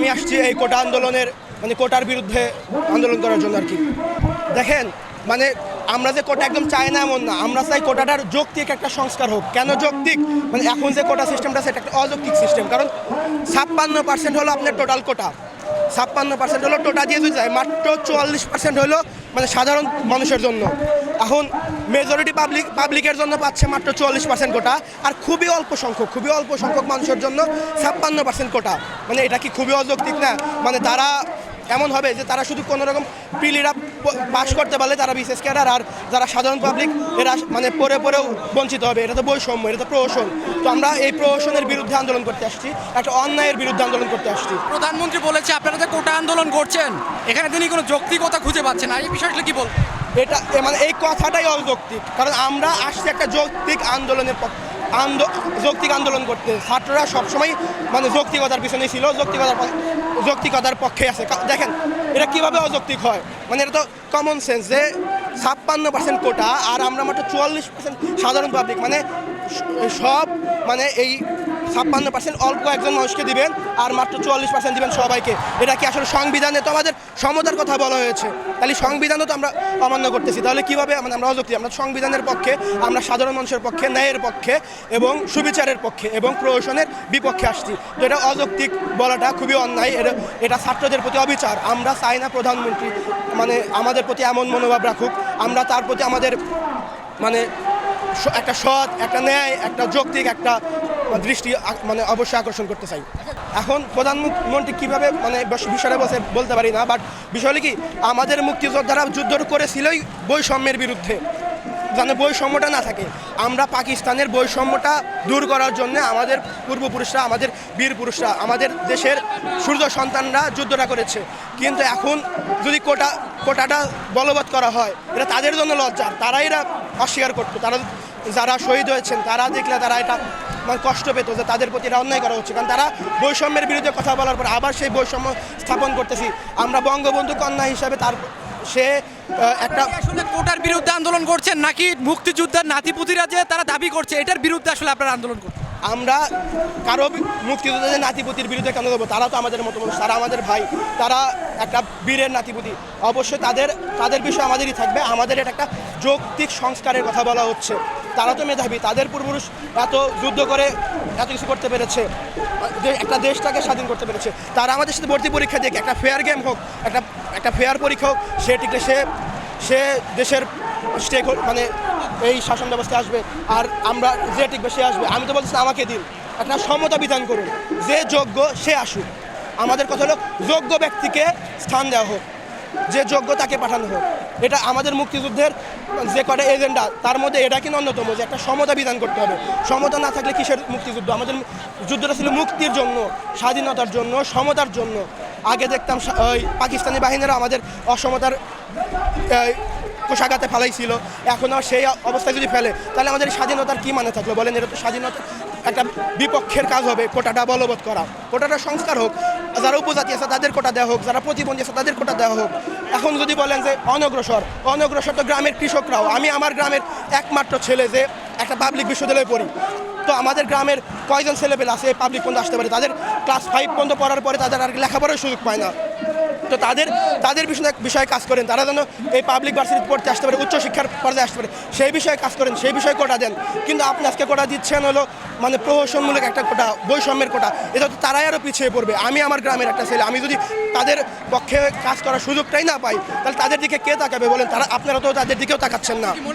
আমি আসছি এই কোটা আন্দোলনের মানে কোটার বিরুদ্ধে আন্দোলন করার জন্য আর কি। দেখেন মানে আমরা যে কোটা একদম চাই না এমন না, আমরা চাই কোটাটার যৌক্তিক একটা সংস্কার হোক। কেন যৌক্তিক? মানে এখন যে কোটা সিস্টেমটা সেটা একটা অযৌক্তিক সিস্টেম। কারণ ছাপ্পান্ন পার্সেন্ট হলো আপনার টোটাল কোটা। ছাপ্পান্ন পার্সেন্ট হলো টোটা দিয়ে যায়, মাত্র চুয়াল্লিশ পার্সেন্ট হলো মানে সাধারণ মানুষের জন্য। এখন মেজরিটি পাবলিক পাবলিকের জন্য পাচ্ছে মাত্র চুয়াল্লিশ পার্সেন্ট কোটা, আর খুবই অল্প সংখ্যক, খুবই অল্প সংখ্যক মানুষের জন্য ছাপ্পান্ন পার্সেন্ট কোটা। মানে এটা কি খুবই অযৌক্তিক না? মানে তারা এমন হবে যে তারা শুধু কোনো রকম প্রিলিরা পাশ করতে পারলে তারা বিশেষ ক্যাডার আর যারা সাধারণ পাবলিক এরা মানে পরে পরেও বঞ্চিত হবে। এটা তো বৈষম্য, এটা তো প্রহসন। তো আমরা এই প্রহসনের বিরুদ্ধে আন্দোলন করতে আসছি, একটা অন্যায়ের বিরুদ্ধে আন্দোলন করতে আসছি। প্রধানমন্ত্রী বলেছে, আপনারা যে কোটা আন্দোলন করছেন, এখানে তিনি কোনো যৌক্তিকতা খুঁজে পাচ্ছেন এই বিষয়টা কি বল এটা মানে এই কথাটাই অযৌক্তিক। কারণ আমরা আসছি একটা যৌক্তিক আন্দোলনের আন্দো, যৌক্তিক আন্দোলন করতে। ছাত্ররা সবসময় মানে যৌক্তিকতার পিছনে ছিল, যৌক্তিকতার যৌক্তিকতার পক্ষে আছে। দেখেন, এটা কীভাবে অযৌক্তিক হয়? মানে এটা তো কমন সেন্স যে ছাপ্পান্ন পার্সেন্ট কোটা আর আমরা মাত্র চুয়াল্লিশ পার্সেন্ট সাধারণ পাবলিক মানে সব মানে এই ছাপ্পান্ন পার্সেন্ট অল্প একজন মানুষকে দিবেন আর মাত্র চুয়াল্লিশ পার্সেন্ট দিবেন সবাইকে। এটা কি আসলে সংবিধানে তো আমাদের সমতার কথা বলা হয়েছে? তাহলে সংবিধানও তো আমরা অমান্য করতেছি। তাহলে কীভাবে মানে আমরা অযৌক্তি আমরা সংবিধানের পক্ষে, আমরা সাধারণ মানুষের পক্ষে, ন্যায়ের পক্ষে এবং সুবিচারের পক্ষে এবং প্রহসনের বিপক্ষে আসছি। তো এটা অযৌক্তিক বলাটা খুবই অন্যায়। এটা এটা ছাত্রদের প্রতি অবিচার। আমরা চাই না প্রধানমন্ত্রী মানে আমাদের প্রতি এমন মনোভাব রাখুক। আমরা তার প্রতি আমাদের মানে একটা সৎ, একটা ন্যায়, একটা যৌক্তিক, একটা দৃষ্টি মানে অবশ্যই আকর্ষণ করতে চাই। এখন প্রধানমন্ত্রী কীভাবে মানে বিষয়টা বসে বলতে পারি না বাট বিষয় হলো কি, আমাদের মুক্তিযোদ্ধারা যুদ্ধ করেছিলই বৈষম্যের বিরুদ্ধে। যেন বৈষম্যটা না থাকে। আমরা পাকিস্তানের বৈষম্যটা দূর করার জন্য আমাদের পূর্বপুরুষরা, আমাদের বীর পুরুষরা, আমাদের দেশের সূর্য সন্তানরা যুদ্ধটা করেছে। কিন্তু এখন যদি কোটা কোটাটা বলবৎ করা হয়, এটা তাদের জন্য লজ্জার তারা এরা অস্বীকার করতো। তারা যারা শহীদ হয়েছেন, তারা দেখলে তারা এটা মানে কষ্ট পেত যে তাদের প্রতি এটা অন্যায় করা হচ্ছে কারণ তারা বৈষম্যের বিরুদ্ধে কথা বলার পর আবার সেই বৈষম্য স্থাপন করতেছি। আমরা বঙ্গবন্ধু কন্যা হিসাবে তার সে একটা আসলে কোটার বিরুদ্ধে আন্দোলন করছেন নাকি মুক্তিযোদ্ধার নাতিপুতিরা যে তারা দাবি করছে এটার বিরুদ্ধে আসলে আপনারা আন্দোলন করছেন? আমরা কারও মুক্তিযোদ্ধাদের নাতিপুতির বিরুদ্ধে কেন দেবো তারা তো আমাদের মতো মানুষ তারা আমাদের ভাই তারা একটা বীরের নাতিপুতি। অবশ্যই তাদের তাদের বিষয় আমাদেরই থাকবে আমাদের এটা একটা যৌক্তিক সংস্কারের কথা বলা হচ্ছে। তারা তো মেধাবী, তাদের পূর্বপুরুষ এত যুদ্ধ করে এত কিছু করতে পেরেছে। একটা দেশটাকে স্বাধীন করতে পেরেছে। তারা আমাদের সাথে ভর্তি পরীক্ষা দিয়ে একটা ফেয়ার গেম হোক, একটা একটা ফেয়ার পরীক্ষা হোক, সে টিকে, সে সে দেশের স্টেক মানে এই শাসন ব্যবস্থা আসবে, আর আমরা যে টিকবে, সে আসবে। আমি তো বলছি আমাকে দিন। একটা সমতা বিধান করুন। যে যোগ্য, সে আসুক। আমাদের কথা হলো, যোগ্য ব্যক্তিকে স্থান দেওয়া হোক। যে যোগ্য, তাকে পাঠানো হোক। এটা আমাদের মুক্তিযুদ্ধের যে কটা এজেন্ডা, তার মধ্যে এটা কিন্তু অন্যতম যে একটা সমতা বিধান করতে হবে। সমতা না থাকলে কিসের মুক্তিযুদ্ধ? আমাদের যুদ্ধটা ছিল মুক্তির জন্য, স্বাধীনতার জন্য, সমতার জন্য। আগে দেখতাম ওই পাকিস্তানি বাহিনীরা আমাদের অসমতার কোষাঘাতে ফেলাইছিল। এখন আর সেই অবস্থায় যদি ফেলে, তাহলে আমাদের স্বাধীনতার কী মানে থাকল? বলেন, এটা তো স্বাধীনতা একটা বিপক্ষের কাজ হবে, কোটাটা বলবৎ করা। কোটাটা সংস্কার হোক যারা উপজাতি আছে, তাদের কোটা দেওয়া হোক, যারা প্রতিবন্ধী আছে, তাদের কোটা দেওয়া হোক। এখন যদি বলেন যে অনগ্রসর অনগ্রসর তো গ্রামের কৃষকরাও, আমি আমার গ্রামের একমাত্র ছেলে যে একটা পাবলিক বিশ্ববিদ্যালয়ে পড়ি। তো আমাদের গ্রামের কয়জন ছেলেপেলে আছে পাবলিক পর্যন্ত আসতে পারে? তাদের ক্লাস ফাইভ পর্যন্ত পড়ার পরে তাদের আর লেখাপড়ার সুযোগ পায় না। তো তাদের তাদের বিষয়ে বিষয়ে কাজ করেন। তারা যেন এই পাবলিক ভার্সিটি পড়তে আসতে পারে, উচ্চশিক্ষার পর্যায়ে আসতে পারে, সেই বিষয়ে কাজ করেন, সেই বিষয়ে কোটা দেন। কিন্তু আপনি আজকে কোটা দিচ্ছেন হলো মানে প্রহসনমূলক একটা কোটা বৈষম্যের কোটা এটা তো তারাই আরও পিছিয়ে পড়বে। আমি আমার গ্রামের একটা ছেলে, আমি যদি তাদের পক্ষে কাজ করার সুযোগটাই না পাই, তাহলে তাদের দিকে কে তাকাবে বলেন? তারা, আপনারা তো তাদের দিকেও তাকাচ্ছেন না।